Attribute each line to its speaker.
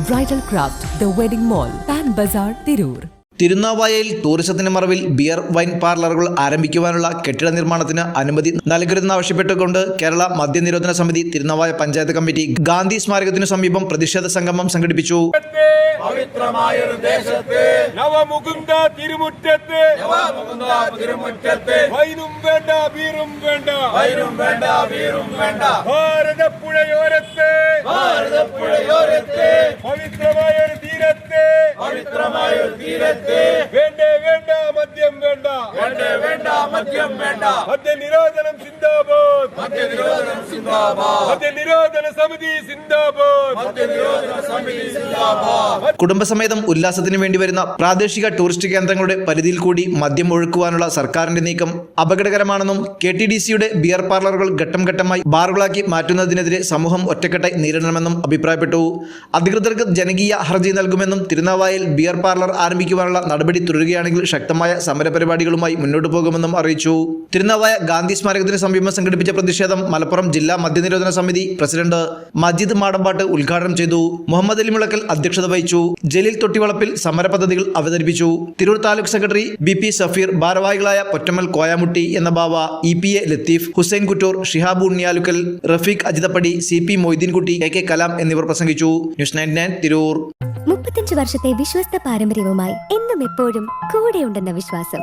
Speaker 1: Bridal craft the wedding mall Pan Bazar Tirur
Speaker 2: തിരുനാവായയിൽ ടൂറിസത്തിന് മറവിൽ beer wine പാർലറുകൾ ആരംഭിക്കുവാനുള്ള കെട്ടിട നിർമ്മാണത്തിന് അനുമതി നൽകരുതെന്നാവശ്യപ്പെട്ടുകൊണ്ട് കേരള മദ്യനിരോധന സമിതി തിരുനാവായ പഞ്ചായത്ത് കമ്മിറ്റി ഗാന്ധി സ്മാരകത്തിനു സമീപം പ്രതിഷേധ സംഗമം സംഘടിപ്പിച്ചു.
Speaker 3: പവിത്രമായൊരു ദേശത്ത്
Speaker 4: നവമുകുന്ദ തിരുമുറ്റത്ത്
Speaker 3: നവമുകുന്ദ തിരുമുറ്റത്ത്
Speaker 4: വൈനും വേണ്ട വീറും വേണ്ട
Speaker 3: വൈരും വേണ്ട വീറും വേണ്ട.
Speaker 4: ഭാരതപ്പുഴയോരത്ത്
Speaker 3: ഭാരതപ്പുഴയോരത്ത്
Speaker 4: വേണ്ട. മദ്യം വേണ്ട മദ്യനിരോധനം സിന്ദാബാദ്
Speaker 3: മദ്യനിരോധനം സിന്ദാബാദ്.
Speaker 4: മദ്യനിരോധന സമിതി സിന്ദാബാദ്.
Speaker 3: മദ്യനിരോധന സമിതി സിന്ദാബാദ്.
Speaker 2: കുടുംബസമേതം ഉല്ലാസത്തിന് വേണ്ടി വരുന്ന പ്രാദേശിക ടൂറിസ്റ്റ് കേന്ദ്രങ്ങളുടെ പരിധിയിൽ കൂടി മദ്യം ഒഴുക്കുവാനുള്ള സർക്കാരിന്റെ നീക്കം അപകടകരമാണെന്നും കെ ടി ഡി സിയുടെ ബിയർ പാർലറുകൾ ഘട്ടം ഘട്ടമായി ബാറുകളാക്കി മാറ്റുന്നതിനെതിരെ സമൂഹം ഒറ്റക്കെട്ടായി നേരിടണമെന്നും അഭിപ്രായപ്പെട്ടു. അധികൃതർക്ക് ജനകീയ ഹർജി നൽകുമെന്നും തിരുനാവായിൽ ബിയർ പാർലർ ആരംഭിക്കുവാനുള്ള നടപടി തുടരുകയാണെങ്കിൽ ശക്തമായ സമരപരിപാടികളുമായി മുന്നോട്ടു പോകുമെന്നും അറിയിച്ചു. തിരുനാവായ ഗാന്ധി സ്മാരകത്തിന് സമീപം സംഘടിപ്പിച്ച പ്രതിഷേധം മലപ്പുറം ജില്ലാ മദ്യനിരോധന സമിതി പ്രസിഡന്റ് മജീദ് മാടമ്പാട്ട് ഉദ്ഘാടനം ചെയ്തു. മുഹമ്മദ് അലി മുളക്കൽ അധ്യക്ഷത വഹിച്ചു. ജലീൽ തൊട്ടിവളപ്പിൽ സമര പദ്ധതികൾ അവതരിപ്പിച്ചു. Tirur taluk secretary B P Safeer ഭാരവാഹികളായ പൊറ്റമ്മൽ കോയാമുട്ടി എന്ന Bava E P A Latheef Hussain Kuttur Shihab Unniyalukkal Rafeeq Ajithappadi C P Moideenkutty K K Kalam എന്നിവർ പ്രസംഗിച്ചു. News nine nine Tirur.
Speaker 5: മുപ്പത്തഞ്ച് വർഷത്തെ വിശ്വസ്ത പാരമ്പര്യവുമായി എന്നും എപ്പോഴും കൂടെയുണ്ടെന്ന വിശ്വാസം.